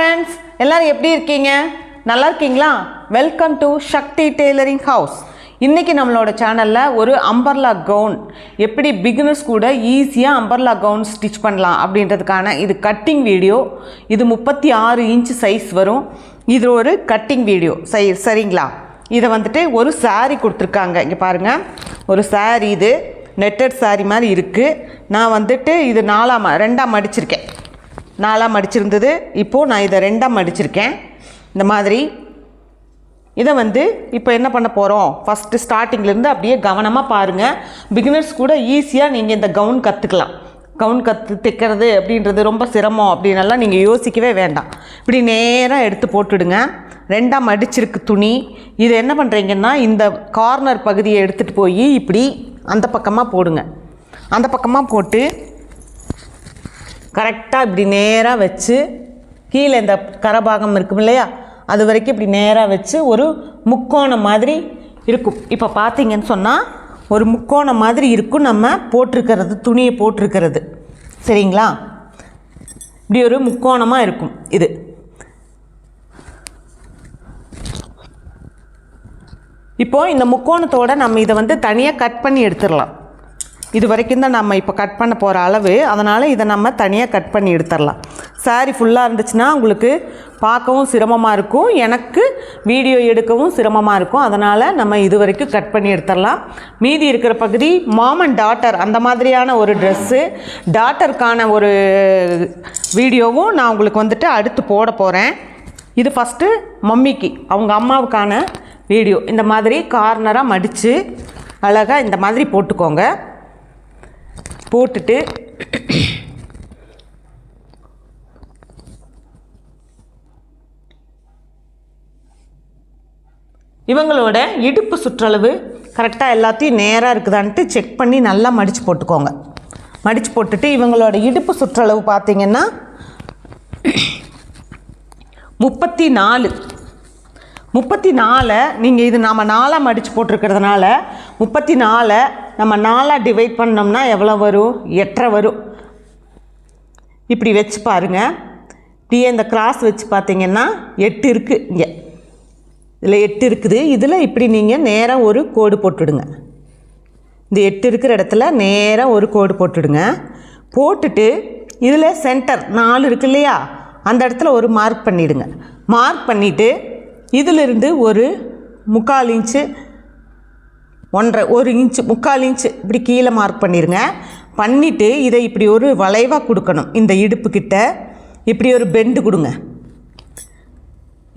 Friends எல்லோரும் எப்படி இருக்கீங்க? நல்லா இருக்கீங்களா? Welcome to Shakti tailoring house இன்றைக்கி நம்மளோட சேனலில் ஒரு அம்பர்லா கவுன் எப்படி பிகினர்ஸ் கூட ஈஸியாக அம்பர்லா கவுன் ஸ்டிச் பண்ணலாம் அப்படின்றதுக்கான இது கட்டிங் வீடியோ இது முப்பத்தி ஆறு இன்ச் சைஸ் வரும். இது ஒரு கட்டிங் வீடியோ சை சரிங்களா? இதை வந்துட்டு ஒரு saree கொடுத்துருக்காங்க. இங்கே பாருங்கள் ஒரு saree இது. நெட்டட் saree மாதிரி இருக்குது நான் வந்துட்டு இது நாலாம் ரெண்டாம் மடிச்சிருக்கேன் நாலாக மடிச்சிருந்தது இப்போது நான் இதை ரெண்டாக மடிச்சிருக்கேன் இந்த மாதிரி. இதை வந்து இப்போ என்ன பண்ண போகிறோம் ஃபஸ்ட்டு ஸ்டார்டிங்லேருந்து அப்படியே கவனமாக பாருங்கள் பிகினர்ஸ் கூட ஈஸியாக நீங்கள் இந்த கவுன் கற்றுக்கலாம் கவுன் கற்று தைக்கிறது அப்படின்றது ரொம்ப சிரமம் அப்படின்னெல்லாம் நீங்கள் யோசிக்கவே வேண்டாம். இப்படி நேராக எடுத்து போட்டுடுங்க. ரெண்டாக மடிச்சிருக்கு துணி. இது என்ன பண்ணுறீங்கன்னா இந்த கார்னர் பகுதியை எடுத்துகிட்டு போய் இப்படி அந்த பக்கமாக போடுங்க. அந்த பக்கமாக போட்டு கரெக்டாக இப்படி நேராக வச்சு கீழே இந்த கரபாகம் இருக்கும் இல்லையா? அது வரைக்கும் இப்படி நேராக வச்சு ஒரு முக்கோணம் மாதிரி இருக்கும். இப்போ பார்த்தீங்கன்னு சொன்னால் ஒரு முக்கோணம் மாதிரி இருக்கும் நம்ம போட்டிருக்கிறது துணியை போட்டிருக்கிறது. சரிங்களா? இப்படி ஒரு முக்கோணமாக இருக்கும் இது. இப்போது இந்த முக்கோணத்தோட நம்ம இதை வந்து தனியாக கட் பண்ணி எடுத்துடலாம். இது வரைக்கும் தான் நம்ம இப்போ கட் பண்ண போகிற அளவு. அதனால் இதை நம்ம தனியாக கட் பண்ணி எடுத்துடலாம். Saree ஃபுல்லாக இருந்துச்சுன்னா உங்களுக்கு பார்க்கவும் சிரமமாக இருக்கும். எனக்கு வீடியோ எடுக்கவும் சிரமமாக இருக்கும். அதனால் நம்ம இது வரைக்கும் கட் பண்ணி எடுத்துடலாம். மீதி இருக்கிற பகுதி மாம் அண்ட் டாட்டர் அந்த மாதிரியான ஒரு ட்ரெஸ்ஸு டாட்டருக்கான ஒரு வீடியோவும் நான் உங்களுக்கு வந்துட்டு அடுத்து போட போகிறேன் இது ஃபஸ்ட்டு மம்மிக்கு அவங்க அம்மாவுக்கான வீடியோ இந்த மாதிரி கார்னராக மடித்து அழகாக இந்த மாதிரி போட்டுக்கோங்க. போட்டுட்டு இவங்களோட இடுப்பு சுற்றளவு கரெக்டாக எல்லாத்தையும் நேராக இருக்குதான்ட்டு செக் பண்ணி நல்லா மடித்து போட்டுக்கோங்க. மடித்து போட்டுட்டு இவங்களோட இடுப்பு சுற்றளவு பார்த்தீங்கன்னா முப்பத்தி நாலு முப்பத்தி நாலை நீங்கள் இது நாம் நாலாக மடித்து போட்டிருக்கிறதுனால முப்பத்தி நாலை நம்ம நாலாக டிவைட் பண்ணோம்னா எவ்வளோ வரும்? எட்டரை வரும். இப்படி வச்சு பாருங்கள் இப்படியே இந்த கிராஸ் வச்சு பார்த்தீங்கன்னா எட்டு இருக்குது இங்கே. இதில் எட்டு இருக்குது. இதில் இப்படி நீங்கள் நேராக ஒரு கோடு போட்டுடுங்க. இந்த எட்டு இருக்கிற இடத்துல நேராக ஒரு கோடு போட்டுடுங்க. போட்டுட்டு இதில் சென்டர் நாலு இருக்கு இல்லையா? அந்த இடத்துல ஒரு மார்க் பண்ணிவிடுங்க மார்க் பண்ணிவிட்டு இதிலிருந்து ஒரு முக்கால் இன்ச்சு ஒன்றரை ஒரு இன்ச்சு முக்கால் இன்ச்சு இப்படி கீழே மார்க் பண்ணிடுங்க பண்ணிவிட்டு இதை இப்படி ஒரு வளைவாக கொடுக்கணும். இந்த இடுப்புக்கிட்ட இப்படி ஒரு பெண்டு கொடுங்க.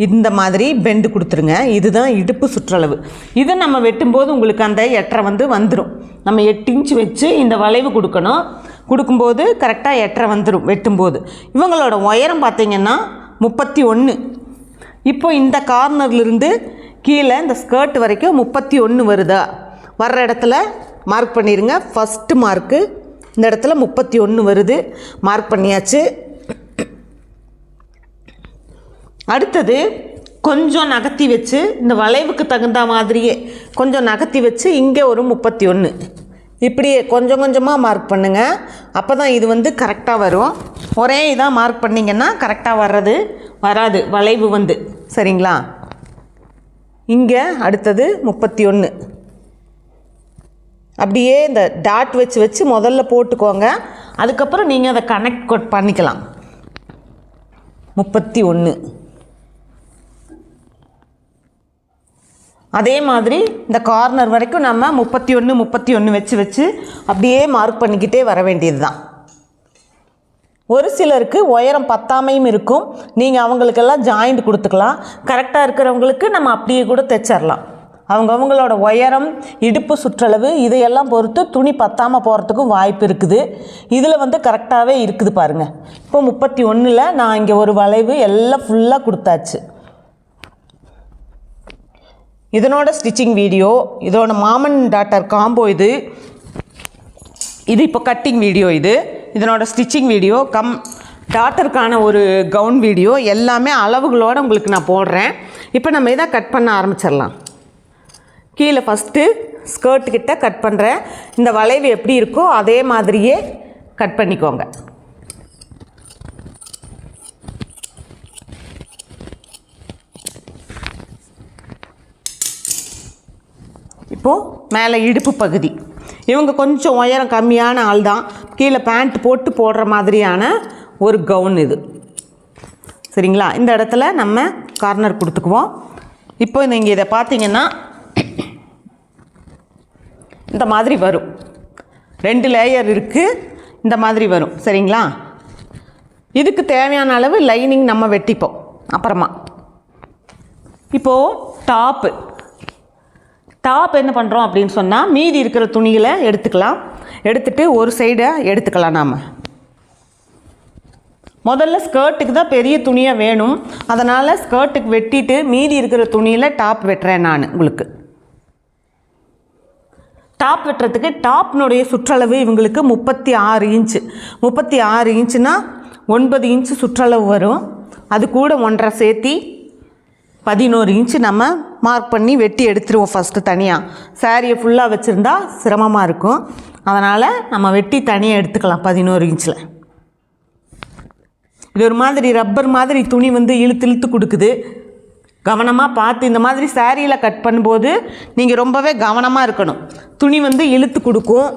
இந்த மாதிரி பெண்டு கொடுத்துருங்க. இதுதான் இடுப்பு சுற்றளவு. இது நம்ம வெட்டும்போது உங்களுக்கு அந்த எட்டரை வந்து வந்துடும் நம்ம எட்டு இன்ச்சு வச்சு இந்த வளைவு கொடுக்கணும். கொடுக்கும்போது கரெக்டாக எட்டரை வந்துடும் வெட்டும்போது. இவங்களோட உயரம் பார்த்தீங்கன்னா முப்பத்தி ஒன்று இப்போ இந்த கார்னர்லேருந்து கீழே இந்த ஸ்கர்ட் வரைக்கும் முப்பத்தி ஒன்று வருதா? வர்ற இடத்துல மார்க் பண்ணிடுங்க ஃபஸ்ட்டு மார்க்கு இந்த இடத்துல முப்பத்தி ஒன்று வருது. மார்க் பண்ணியாச்சு. அடுத்தது கொஞ்சம் நகர்த்தி வச்சு இந்த வளைவுக்கு தகுந்த மாதிரியே கொஞ்சம் நகர்த்தி வச்சு இங்கே ஒரு முப்பத்தி ஒன்று இப்படியே கொஞ்சம் கொஞ்சமாக மார்க் பண்ணுங்கள் அப்போ தான் இது வந்து கரெக்டாக வரும். ஒரே இதாக மார்க் பண்ணிங்கன்னா கரெக்டாக வர்றது வராது. வளைவு வந்து. சரிங்களா? இங்கே அடுத்தது முப்பத்தி ஒன்று அப்படியே இந்த டாட் வச்சு வச்சு முதல்ல போட்டுக்கோங்க. அதுக்கப்புறம் நீங்கள் அதை கனெக்ட் பண்ணிக்கலாம். முப்பத்தி ஒன்று அதே மாதிரி இந்த கார்னர் வரைக்கும் நம்ம முப்பத்தி ஒன்று முப்பத்தி ஒன்று வச்சு வச்சு அப்படியே மார்க் பண்ணிக்கிட்டே வர வேண்டியது தான் ஒரு சிலருக்கு உயரம் பத்தாமையும் இருக்கும். நீங்கள் அவங்களுக்கெல்லாம் ஜாயிண்ட் கொடுத்துக்கலாம். கரெக்டாக இருக்கிறவங்களுக்கு நம்ம அப்படியே கூட தைச்சிடலாம் அவங்க அவங்களோட உயரம் இடுப்பு சுற்றளவு இதையெல்லாம் பொறுத்து துணி பத்தாமல் போகிறதுக்கும் வாய்ப்பு இருக்குது. இதில் வந்து கரெக்டாகவே இருக்குது பாருங்கள் இப்போ முப்பத்தி ஒன்றில் நான் இங்கே ஒரு வளைவு எல்லாம் ஃபுல்லாக கொடுத்தாச்சு. இதனோட ஸ்டிச்சிங் வீடியோ இதோட மாமன் டாட்டர் காம்போ இது. இது இப்போ கட்டிங் வீடியோ இது. இதனோட ஸ்டிச்சிங் வீடியோ கம் டாட்டருக்கான ஒரு கவுன் வீடியோ எல்லாமே அளவுகளோடு உங்களுக்கு நான் போடுறேன். இப்போ நம்ம இதை கட் பண்ண ஆரம்பிச்சிடலாம். கீழே ஃபஸ்ட்டு ஸ்கர்ட்டுக்கிட்ட கட் பண்ணுறேன் இந்த வளைவு எப்படி இருக்கோ அதே மாதிரியே கட் பண்ணிக்கோங்க. இப்போது மேலே இடுப்பு பகுதி. இவங்க கொஞ்சம் உயரம் கம்மியான ஆள் தான் கீழே பேண்ட் போட்டு போடுற மாதிரியான ஒரு கவுன் இது. சரிங்களா? இந்த இடத்துல நம்ம கார்னர் கொடுத்துக்குவோம். இப்போ நீங்கள் இதை பார்த்தீங்கன்னா இந்த மாதிரி வரும். ரெண்டு லேயர் இருக்குது இந்த மாதிரி வரும். சரிங்களா? இதுக்கு தேவையான அளவு லைனிங் நம்ம வெட்டிப்போம் அப்புறமா. இப்போது டாப்பு டாப் என்ன பண்ணுறோம் அப்படின்னு சொன்னால் மீதி இருக்கிற துணிகளை எடுத்துக்கலாம். எடுத்துட்டு ஒரு சைடை எடுத்துக்கலாம் நாம். முதல்ல ஸ்கர்ட்டுக்கு தான் பெரிய துணியாக வேணும். அதனால் ஸ்கர்ட்டுக்கு வெட்டிட்டு மீதி இருக்கிற துணியில் டாப் வெட்டுறேன் நான் உங்களுக்கு. டாப் வெட்டுறதுக்கு டாப்னுடைய சுற்றளவு இவங்களுக்கு முப்பத்தி ஆறு இன்ச்சு முப்பத்தி ஆறு இன்ச்சுனா ஒன்பது இன்ச்சு சுற்றளவு வரும். அது கூட ஒன்றரை சேர்த்தி பதினோரு இன்ச்சு நம்ம மார்க் பண்ணி வெட்டி எடுத்துருவோம் ஃபஸ்ட்டு தனியாக சாரியை ஃபுல்லாக வச்சுருந்தா சிரமமாக இருக்கும். அதனால் நம்ம வெட்டி தனியாக எடுத்துக்கலாம் பதினோரு இன்ச்சில் இது ஒரு மாதிரி ரப்பர் மாதிரி துணி வந்து இழுத்து இழுத்து கொடுக்குது. கவனமாக பார்த்து இந்த மாதிரி சாரியில் கட் பண்ணும்போது நீங்கள் ரொம்பவே கவனமாக இருக்கணும். துணி வந்து இழுத்து கொடுக்கும்.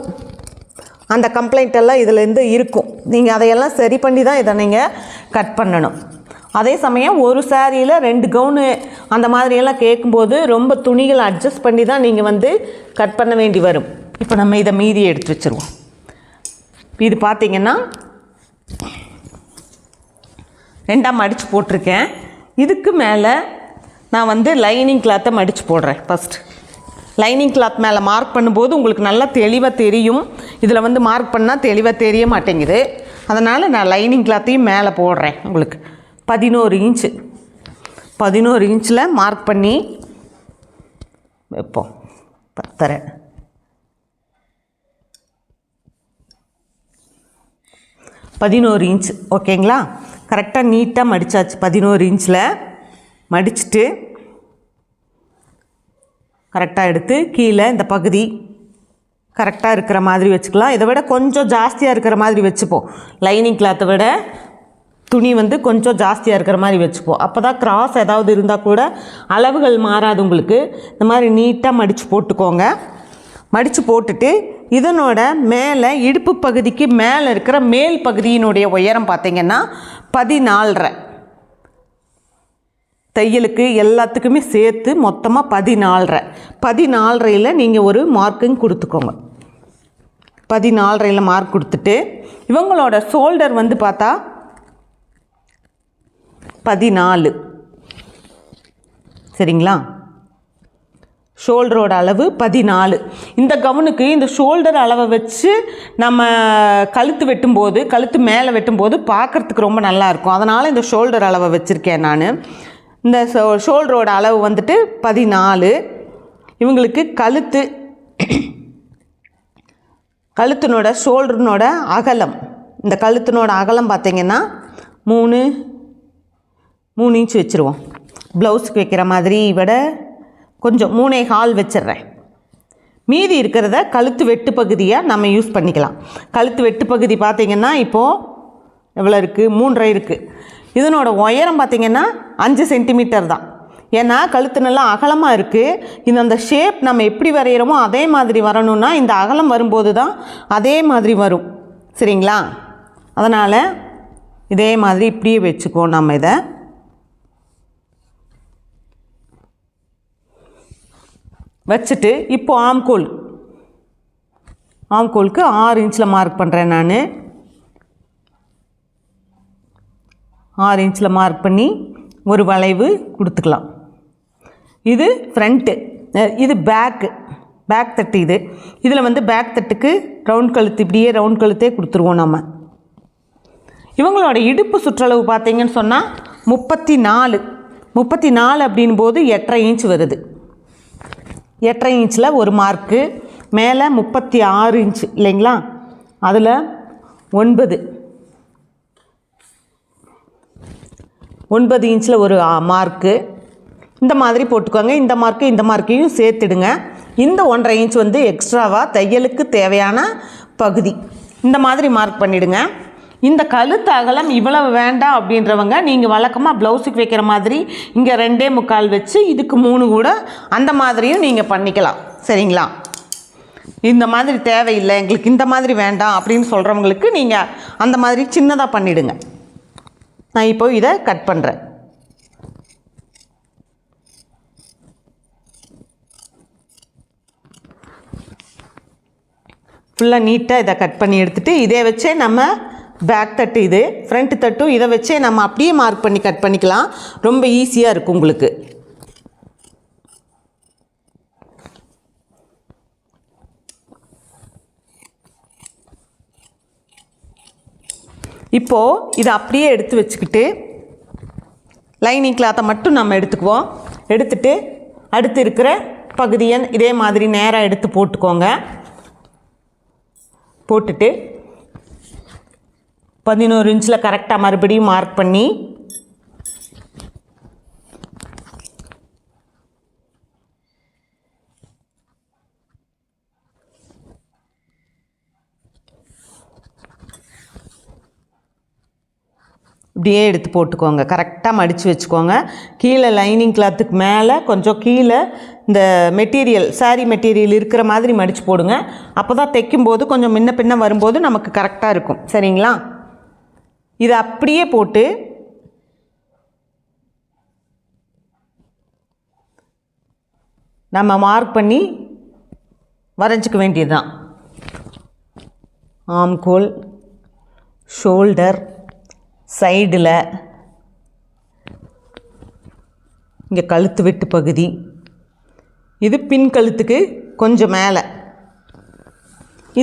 அந்த கம்ப்ளைண்ட் எல்லாம் இதுலேருந்து இருக்கும். நீங்கள் அதையெல்லாம் சரி பண்ணி தான் இதை நீங்கள் கட் பண்ணணும். அதே சமயம் ஒரு சாரியில் ரெண்டு கவுனு அந்த மாதிரியெல்லாம் கேட்கும்போது ரொம்ப துணிகளை அட்ஜஸ்ட் பண்ணி தான் நீங்கள் வந்து கட் பண்ண வேண்டி வரும். இப்போ நம்ம இதை மீதி எடுத்து வச்சுருவோம். இது பார்த்திங்கன்னா ரெண்டாம் மடித்து போட்டிருக்கேன். இதுக்கு மேலே நான் வந்து லைனிங் கிளாத்தை மடித்து போடுறேன் ஃபஸ்ட் லைனிங் கிளாத் மேலே மார்க் பண்ணும்போது உங்களுக்கு நல்லா தெளிவாக தெரியும். இதில் வந்து மார்க் பண்ணால் தெளிவாக தெரிய மாட்டேங்குது. அதனால் நான் லைனிங் கிளாத்தையும் மேலே போடுறேன் உங்களுக்கு. பதினோரு இன்ச்சு பதினோரு இன்ச்சில் மார்க் பண்ணி வைப்போம். பத்தரை பதினோரு இன்ச் ஓகேங்களா கரெக்டாக நீட்டாக மடித்தாச்சு பதினோரு இன்ச்சில் மடிச்சுட்டு கரெக்டாக எடுத்து கீழே இந்த பகுதி கரெக்டாக இருக்கிற மாதிரி வச்சுக்கலாம். இதை விட கொஞ்சம் ஜாஸ்தியாக இருக்கிற மாதிரி வச்சுப்போம். லைனிங் கிளாத்தை விட துணி வந்து கொஞ்சம் ஜாஸ்தியாக இருக்கிற மாதிரி வச்சுப்போம். அப்போ தான் கிராஸ் ஏதாவது இருந்தால் கூட அளவுகள் மாறாது உங்களுக்கு. இந்த மாதிரி நீட்டாக மடித்து போட்டுக்கோங்க. மடித்து போட்டுட்டு இதனோட மேலே இடுப்பு பகுதிக்கு மேலே இருக்கிற மேல் பகுதியினுடைய உயரம் பார்த்திங்கன்னா பதினாலரை. தையலுக்கு எல்லாத்துக்குமே சேர்த்து மொத்தமாக பதினாலரை. பதினாலரையில் நீங்கள் ஒரு மார்க்கும் கொடுத்துக்கோங்க. பதினாலரையில் மார்க் கொடுத்துட்டு இவங்களோட ஷோல்டர் வந்து பார்த்தா பதினாலு. சரிங்களா? ஷோல்டரோட அளவு பதினாலு. இந்த கவுனுக்கு இந்த ஷோல்டர் அளவை வச்சு நம்ம கழுத்து வெட்டும்போது கழுத்து மேலே வெட்டும்போது பார்க்குறதுக்கு ரொம்ப நல்லாயிருக்கும் அதனால் இந்த ஷோல்டர் அளவை வச்சுருக்கேன் நான். இந்த ஷோல்டரோட அளவு வந்துட்டு பதினாலு. இவங்களுக்கு கழுத்து கழுத்தினோட ஷோல்டர்னோட அகலம். இந்த கழுத்தினோட அகலம் பார்த்திங்கன்னா மூணு மூணு இன்ச் வச்சுருவோம். ப்ளவுஸுக்கு வைக்கிற மாதிரி விட கொஞ்சம் மூணே ஹால் வச்சிடுறேன் மீதி இருக்கிறத கழுத்து வெட்டு பகுதியாக நம்ம யூஸ் பண்ணிக்கலாம். கழுத்து வெட்டு பகுதி பார்த்திங்கன்னா இப்போது எவ்வளோ இருக்குது மூன்றரை இருக்குது இதனோட உயரம் பார்த்திங்கன்னா அஞ்சு சென்டிமீட்டர் தான். ஏன்னா கழுத்து நல்லா அகலமாக இருக்குது இந்த அந்த ஷேப் நம்ம எப்படி வரைகிறோமோ அதே மாதிரி வரணும்னா இந்த அகலம் வரும்போது தான் அதே மாதிரி வரும். சரிங்களா? அதனால் இதே மாதிரி இப்படியே வச்சுக்குவோம் நம்ம இதை. வச்சுட்டு இப்போது ஆம்கோல் ஆம்கோலுக்கு ஆறு இன்ச்சில் மார்க் பண்ணுறேன் நான். ஆறு இன்ச்சில் மார்க் பண்ணி ஒரு வளைவு கொடுத்துக்கலாம். இது ஃப்ரண்ட்டு இது பேக்கு பேக் தட்டு இது. இதில் வந்து பேக் தட்டுக்கு ரவுண்ட் கழுத்து இப்படியே ரவுண்ட் கழுத்தே கொடுத்துருவோம் நம்ம இவங்களோட இடுப்பு சுற்றளவு பார்த்தீங்கன்னு சொன்னால் முப்பத்தி நாலு முப்பத்தி நாலு அப்படின் போது எட்டரை இன்ச் வருது. எட்டரை இன்ச்சில் ஒரு மார்க்கு மேலே முப்பத்தி ஆறு இன்ச் இல்லைங்களா? அதில் ஒன்பது. ஒன்பது இன்ச்சில் ஒரு மார்க்கு இந்த மாதிரி போட்டுக்கோங்க. இந்த மார்க்கு இந்த மார்க்கையும் சேர்த்துடுங்க. இந்த ஒன்றரை இன்ச் வந்து எக்ஸ்ட்ராவாக தையலுக்கு தேவையான பகுதி. இந்த மாதிரி மார்க் பண்ணிவிடுங்க இந்த கழுத்து அகலம் இவ்வளவு வேண்டாம் அப்படின்றவங்க நீங்கள் வழக்கமாக ப்ளவுஸுக்கு வைக்கிற மாதிரி இங்கே ரெண்டே முக்கால் வச்சு இதுக்கு மூணு கூட அந்த மாதிரியும் நீங்கள் பண்ணிக்கலாம். சரிங்களா? இந்த மாதிரி தேவையில்லை. எங்களுக்கு இந்த மாதிரி வேண்டாம் அப்படின்னு சொல்கிறவங்களுக்கு நீங்கள் அந்த மாதிரி சின்னதாக பண்ணிவிடுங்க நான் இப்போ இதை கட் பண்ணுறேன் ஃபுல்லாக நீட்டாக இதை கட் பண்ணி எடுத்துகிட்டு இதே வச்சே நம்ம பேக் தட்டு இது ஃப்ரண்ட் தட்டும் இதை வச்சே நம்ம அப்படியே மார்க் பண்ணி கட் பண்ணிக்கலாம். ரொம்ப ஈஸியாக இருக்கும் உங்களுக்கு. இப்போது இதை அப்படியே எடுத்து வச்சுக்கிட்டு லைனிங் கிளாத்தை மட்டும் நம்ம எடுத்துக்குவோம். எடுத்துட்டு அடுத்து இருக்கிற பகுதியை இதே மாதிரி நேராக எடுத்து போட்டுக்கோங்க. போட்டுட்டு பதினோரு இன்ச்சில் கரெக்டாக மறுபடியும் மார்க் பண்ணி இப்படியே எடுத்து போட்டுக்கோங்க. கரெக்டாக மடித்து வச்சுக்கோங்க. கீழே லைனிங் கிளாத்துக்கு மேலே கொஞ்சம் கீழே இந்த மெட்டீரியல் சாரீ மெட்டீரியல் இருக்கிற மாதிரி மடித்து போடுங்க. அப்போ தான் தைக்கும்போது கொஞ்சம் முன்ன பின்ன வரும்போது நமக்கு கரெக்டாக இருக்கும். சரிங்களா? இதை அப்படியே போட்டு நம்ம மார்க் பண்ணி வரைஞ்சிக்க வேண்டியது தான் ஆம்கோல் ஷோல்டர் சைடில் இங்கே கழுத்து வெட்டு பகுதி. இது பின் கழுத்துக்கு கொஞ்சம் மேலே.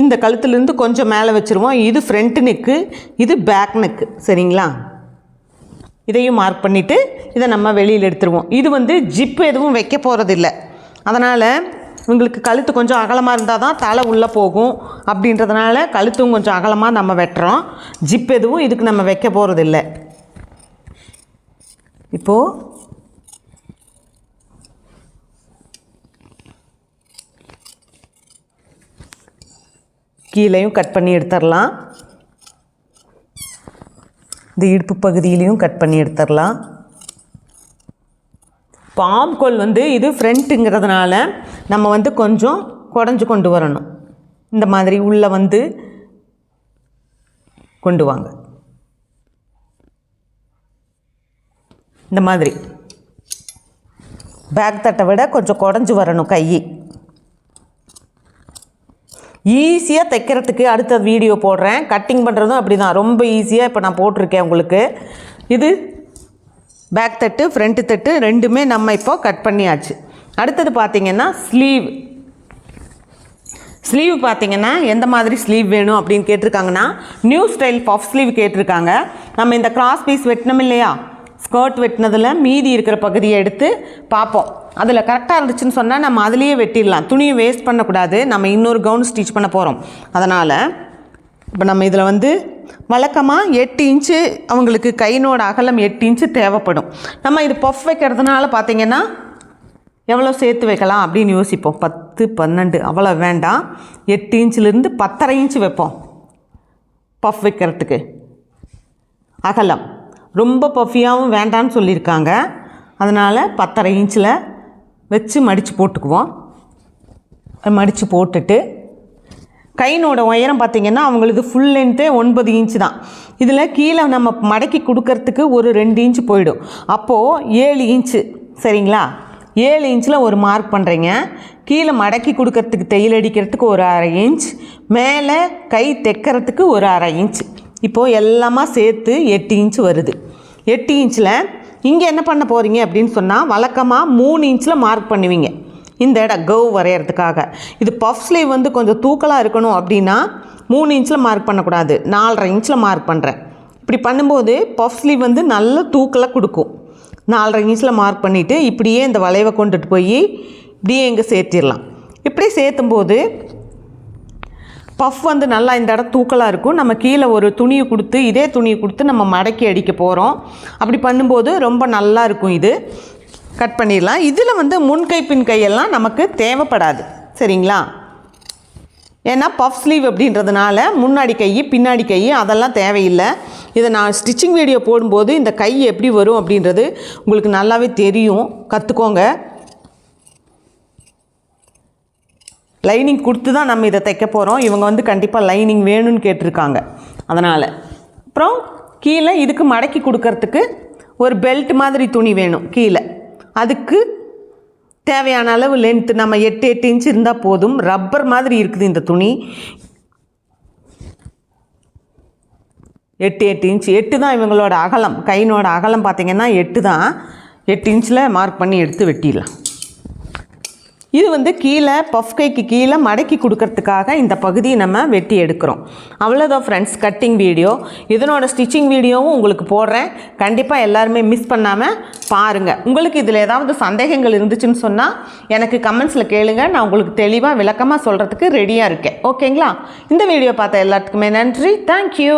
இந்த கழுத்துலேருந்து கொஞ்சம் மேலே வச்சுருவோம். இது ஃப்ரண்ட் நெக்கு இது பேக் நெக்கு சரிங்களா? இதையும் மார்க் பண்ணிவிட்டு இதை நம்ம வெளியில் எடுத்துருவோம். இது வந்து ஜிப்பு எதுவும் வைக்க போகிறதில்ல அதனால் உங்களுக்கு கழுத்து கொஞ்சம் அகலமாக இருந்தால் தான் தலை உள்ளே போகும். அப்படின்றதுனால கழுத்தும் கொஞ்சம் அகலமாக நம்ம வெட்டுறோம். ஜிப் எதுவும் இதுக்கு நம்ம வைக்க போகிறதில்ல இப்போது கீழேயும் கட் பண்ணி எடுத்துடலாம். இந்த இடுப்பு பகுதியிலையும் கட் பண்ணி எடுத்துடலாம். பாம்கோல் வந்து இது ஃப்ரண்ட்டுங்கிறதுனால நம்ம வந்து கொஞ்சம் குடஞ்சு கொண்டு வரணும். இந்த மாதிரி உள்ளே வந்து கொண்டு வாங்க. இந்த மாதிரி. பேக் தட்டை விட கொஞ்சம் குடஞ்சு வரணும் கை. ஈஸியாக தைக்கிறதுக்கு அடுத்த வீடியோ போடுறேன். கட்டிங் பண்ணுறதும் அப்படி தான் ரொம்ப ஈஸியாக இப்போ நான் போட்டிருக்கேன் உங்களுக்கு. இது பேக் தட்டு ஃப்ரண்ட் தட்டு ரெண்டுமே நம்ம இப்போ கட் பண்ணியாச்சு. அடுத்தது பார்த்திங்கன்னா ஸ்லீவ் ஸ்லீவ் பார்த்தீங்கன்னா எந்த மாதிரி ஸ்லீவ் வேணும் அப்படின்னு கேட்டிருக்காங்கன்னா நியூ ஸ்டைல் பஃப் ஸ்லீவ் கேட்டிருக்காங்க. நம்ம இந்த கிராஸ் பீஸ் வெட்டினோம் இல்லையா? ஸ்கர்ட் வெட்டினதில் மீதி இருக்கிற பகுதியை எடுத்து பார்ப்போம். அதில் கரெக்டாக இருந்துச்சுன்னு சொன்னால் நம்ம அதுலேயே வெட்டிடலாம். துணியை வேஸ்ட் பண்ணக்கூடாது. நம்ம இன்னொரு கவுன் ஸ்டிச் பண்ண போகிறோம் அதனால் இப்போ நம்ம இதில் வந்து வழக்கமாக எட்டு இன்ச்சு அவங்களுக்கு கையினோட அகலம் எட்டு இன்ச்சு தேவைப்படும். நம்ம இது பஃப் வைக்கிறதுனால பார்த்தீங்கன்னா எவ்வளோ சேர்த்து வைக்கலாம் அப்படின்னு யோசிப்போம். பத்து பன்னெண்டு அவ்வளோ வேண்டாம். எட்டு இன்ச்சிலேருந்து பத்தரை இன்ச்சு வைப்போம். பஃப் வைக்கிறதுக்கு. அகலம். ரொம்ப பஃபியாகவும் வேண்டான்னு சொல்லியிருக்காங்க. அதனால் பத்தரை இன்ச்சில் வச்சு மடித்து போட்டுக்குவோம். மடித்து போட்டுட்டு கையினோட உயரம் பார்த்திங்கன்னா அவங்களுக்கு ஃபுல் லென்த்தே ஒன்பது இன்ச்சு தான். இதில் கீழே நம்ம மடக்கி கொடுக்கறதுக்கு ஒரு ரெண்டு இன்ச்சு போயிடும். அப்போது ஏழு இன்ச்சு சரிங்களா? ஏழு இன்ச்சில் ஒரு மார்க் பண்ணுறீங்க கீழே மடக்கி கொடுக்கறதுக்கு தையல் அடிக்கிறதுக்கு ஒரு அரை இன்ச் மேலே கை தைக்கிறதுக்கு ஒரு அரை இன்ச் இப்போது எல்லாமா சேர்த்து எட்டு இன்ச்சு வருது. எட்டு இன்ச்சில் இங்கே என்ன பண்ண போகிறீங்க அப்படின்னு சொன்னால் வழக்கமாக மூணு இன்ச்சில் மார்க் பண்ணுவீங்க. இந்த இடம் கவ் வரைகிறதுக்காக இது பஃப் ஸ்லீவ் வந்து கொஞ்சம் தூக்கலாக இருக்கணும் அப்படின்னா மூணு இன்ச்சில் மார்க் பண்ணக்கூடாது. நாலரை இன்ச்சில் மார்க் பண்ணுறேன் இப்படி பண்ணும்போது பஃப் ஸ்லீவ் வந்து நல்ல தூக்கலாக கொடுக்கும். நாலரை இன்ச்சில் மார்க் பண்ணிவிட்டு இப்படியே இந்த வளைவை கொண்டுட்டு போய் இப்படியே இங்கே சேர்த்திடலாம். இப்படி சேர்த்தும்போது பஃப் வந்து நல்லா இந்த இடம் தூக்கலாக இருக்கும். நம்ம கீழே ஒரு துணியை கொடுத்து இதே துணியை கொடுத்து நம்ம மடக்கி அடிக்க போகிறோம் அப்படி பண்ணும்போது ரொம்ப நல்லா இருக்கும் இது. கட் பண்ணிடலாம். இதில் வந்து முன்கை கையெல்லாம் நமக்கு தேவைப்படாது. சரிங்களா? ஏன்னா பஃப் ஸ்லீவ் அப்படின்றதுனால முன்னாடி கை பின்னாடி கை அதெல்லாம் தேவையில்லை. இதை நான் ஸ்டிச்சிங் வீடியோ போடும்போது இந்த கை எப்படி வரும் அப்படின்றது உங்களுக்கு நல்லாவே தெரியும். கற்றுக்கோங்க லைனிங் கொடுத்து தான் நம்ம இதை தைக்க போகிறோம் இவங்க வந்து கண்டிப்பாக லைனிங் வேணும்னு கேட்டிருக்காங்க. அதனால். அப்புறம் கீழே இதுக்கு மடக்கி கொடுக்கறதுக்கு ஒரு பெல்ட் மாதிரி துணி வேணும் கீழே. அதுக்கு தேவையான அளவு லென்த்து நம்ம எட்டு எட்டு இன்ச் இருந்தால் போதும். ரப்பர் மாதிரி இருக்குது இந்த துணி. எட்டு எட்டு இன்ச் எட்டு தான் இவங்களோட அகலம். கையினோட அகலம் பார்த்தீங்கன்னா எட்டு தான். எட்டு இன்ச்சில் மார்க் பண்ணி எடுத்து வெட்டிடலாம். இது வந்து கீழே பஃப் கைக்கு கீழே மடக்கி கொடுக்கறதுக்காக இந்த பகுதியை நம்ம வெட்டி எடுக்கிறோம். அவ்வளோதான் ஃப்ரெண்ட்ஸ் கட்டிங் வீடியோ இதனோட ஸ்டிச்சிங் வீடியோவும் உங்களுக்கு போடுறேன். கண்டிப்பாக எல்லாருமே மிஸ் பண்ணாமல் பாருங்கள் உங்களுக்கு இதில் ஏதாவது சந்தேகங்கள் இருந்துச்சுன்னு சொன்னால் எனக்கு கமெண்ட்ஸில் கேளுங்க. நான் உங்களுக்கு தெளிவாக விளக்கமாக சொல்கிறதுக்கு ரெடியாக இருக்கேன். ஓகேங்களா இந்த வீடியோ பார்த்த எல்லாத்துக்குமே நன்றி. தேங்க்யூ